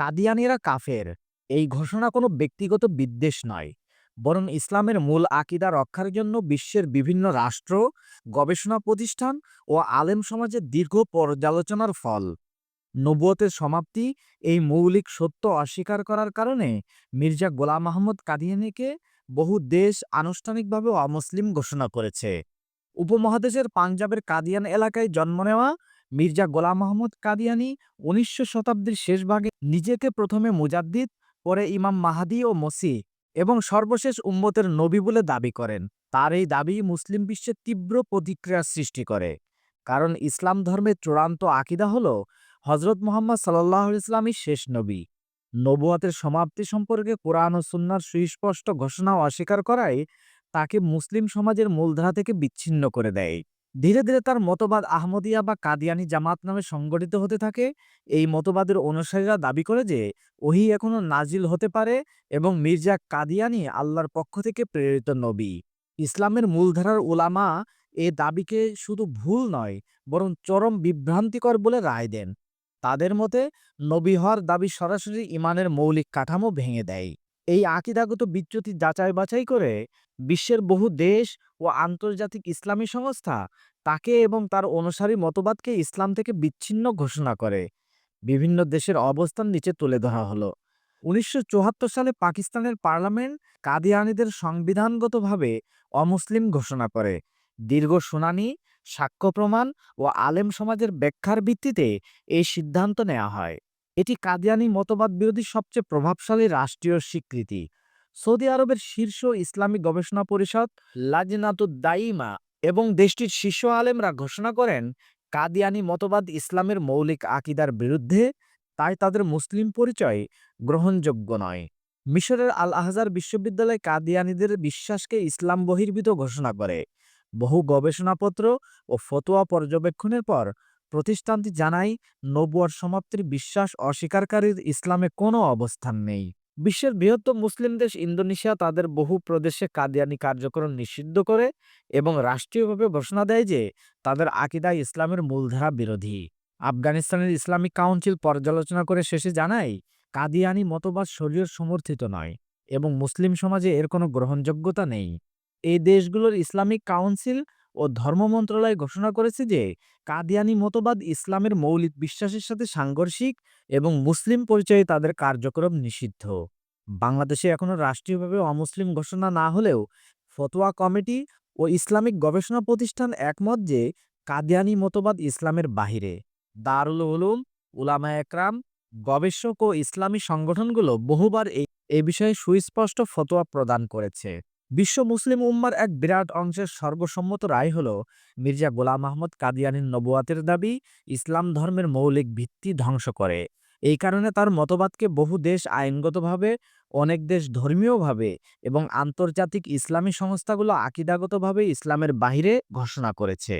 কাদিয়ানিরা কাফের। এই ঘোষণা কোনো ব্যক্তিগত বিদ্বেষ নয়, বরং ইসলামের মূল আকিদা রক্ষার জন্য বিশ্বের বিভিন্ন রাষ্ট্র, গবেষণা প্রতিষ্ঠান ও আলেম সমাজের দীর্ঘ পর্যালোচনার ফল। নবুয়তের সমাপ্তি এই মৌলিক সত্য অস্বীকার করার কারণে মির্জা গোলাম আহমদ কাদিয়ানিকে বহু দেশ আনুষ্ঠানিকভাবে অমুসলিম ঘোষণা করেছে। উপমহাদেশের পাঞ্জাবের কাদিয়ান এলাকায় জন্ম নেওয়া মির্জা গোলাম আহমদ কাদিয়ানি উনিশশো শতাব্দীর শেষ ভাগে নিজেকে প্রথমে মুজাদ্দিদ, পরে ইমাম মাহাদি ও মসি এবং সর্বশেষ উম্মতের নবী বলে দাবি করেন। তার এই দাবি মুসলিম বিশ্বে তীব্র প্রতিক্রিয়ার সৃষ্টি করে। কারণ ইসলাম ধর্মের চূড়ান্ত আকিদা হল হজরত মোহাম্মদ সাল্লাহ ইসলামই শেষ নবী। নবুয়াতের সমাপ্তি সম্পর্কে কোরআন ও সুন্নার সুস্পষ্ট ঘোষণা অস্বীকার করায় তাকে মুসলিম সমাজের মূলধারা থেকে বিচ্ছিন্ন করে দেয়। ধীরে ধীরে তার মতবাদ আহমদিয়া বা কাদিয়ানি জামাত নামে সংগঠিত হতে থাকে। এই মতবাদের অনুসারীরা দাবি করে যে, ওহি এখনও নাজিল হতে পারে এবং মির্জা কাদিয়ানি আল্লাহর পক্ষ থেকে প্রেরিত নবী। ইসলামের মূলধারার উলামা এ দাবিকে শুধু ভুল নয়, বরং চরম বিভ্রান্তিকর বলে রায় দেন। তাদের মতে, নবী হওয়ার দাবি সরাসরি ইমানের মৌলিক কাঠামো ভেঙে দেয়। এই আকিদাগত বিচ্যুতি যাচাই বাছাই করে বিশ্বের বহু দেশ ও আন্তর্জাতিক ইসলামী সংস্থা তাকে এবং তার অনুসারী মতবাদকে ইসলাম থেকে বিচ্ছিন্ন ঘোষণা করে। বিভিন্ন দেশের অবস্থান নিচে তুলে ধরা হলো। উনিশশো চুয়াত্তর সালে পাকিস্তানের পার্লামেন্ট কাদিয়ানিদের সংবিধানগতভাবে অমুসলিম ঘোষণা করে। দীর্ঘ শুনানি, সাক্ষ্য প্রমাণ ও আলেম সমাজের ব্যাখ্যার ভিত্তিতে এই সিদ্ধান্ত নেওয়া হয়। এটি কাদিয়ানি মতবাদ বিরোধী সবচেয়ে প্রভাবশালী রাষ্ট্রীয় স্বীকৃতি। সৌদি আরবের শীর্ষ ইসলামিক গবেষণা পরিষদ লাজনাতুদ্দাইমা এবং দেশটির শীর্ষ আলেমরা ঘোষণা করেন, কাদিয়ানি মতবাদ ইসলামের মৌলিক আকিদার বিরুদ্ধে তাই তাদের মুসলিম পরিচয় গ্রহণযোগ্য নয়। মিশরের আল আহজার বিশ্ববিদ্যালয় কাদিয়ানিদের বিশ্বাসকে ইসলাম বহির্ভূত ঘোষণা করে। বহু গবেষণাপত্র ও ফতোয়া পর্যবেক্ষণের পর প্রতিষ্ঠানটি জানায়, নবুয়ার সমাপ্তির বিশ্বাস অস্বীকারীর ইসলামে কোনো অবস্থান নেই। বিশ্বের বৃহত্তম মুসলিম দেশ ইন্দোনেশিয়া তাদের বহু প্রদেশে কাদিয়ানি কার্যক্রম নিষিদ্ধ করে এবং রাষ্ট্রীয়ভাবে ঘোষণা দেয় যে, তাদের আকিদা ইসলামের মূলধারা বিরোধী। আফগানিস্তানের ইসলামিক কাউন্সিল পর্যালোচনা করে শেষে জানায়, কাদিয়ানি মতবাদ শরীয় সমর্থিত নয় এবং মুসলিম সমাজে এর কোনো গ্রহণযোগ্যতা নেই। এই দেশগুলোর ইসলামিক কাউন্সিল ও ধর্ম মন্ত্রণালয় ঘোষণা করেছে যে, কাদিয়ানি মতবাদ ইসলামের মৌলিক বিশ্বাসের সাথে সাংঘর্ষিক এবং মুসলিম পরিচয়ে তাদের কার্যক্রম নিষিদ্ধ। বাংলাদেশে এখনও রাষ্ট্রীয়ভাবে অমুসলিম ঘোষণা না হলেও ফতোয়া কমিটি ও ইসলামিক গবেষণা প্রতিষ্ঠান একমত যে, কাদিয়ানি মতবাদ ইসলামের বাহিরে। দারুল উলুম, উলামা একরাম, গবেষক ও ইসলামী সংগঠনগুলো বহুবার এই এ বিষয়ে সুস্পষ্ট ফতোয়া প্রদান করেছে। বিশ্ব মুসলিম উম্মার এক বিরাট অংশের সর্বসম্মত রায় হল মির্জা গোলাম আহমদ কাদিয়ানির নবুয়াতের দাবি, ইসলাম ধর্মের মৌলিক ভিত্তি ধ্বংস করে। এই কারণে তার মতবাদকে বহু দেশ আইনগতভাবে, অনেক দেশ ধর্মীয়ভাবে এবং আন্তর্জাতিক ইসলামী সংস্থাগুলো আকিদাগতভাবে ইসলামের বাহিরে ঘোষণা করেছে।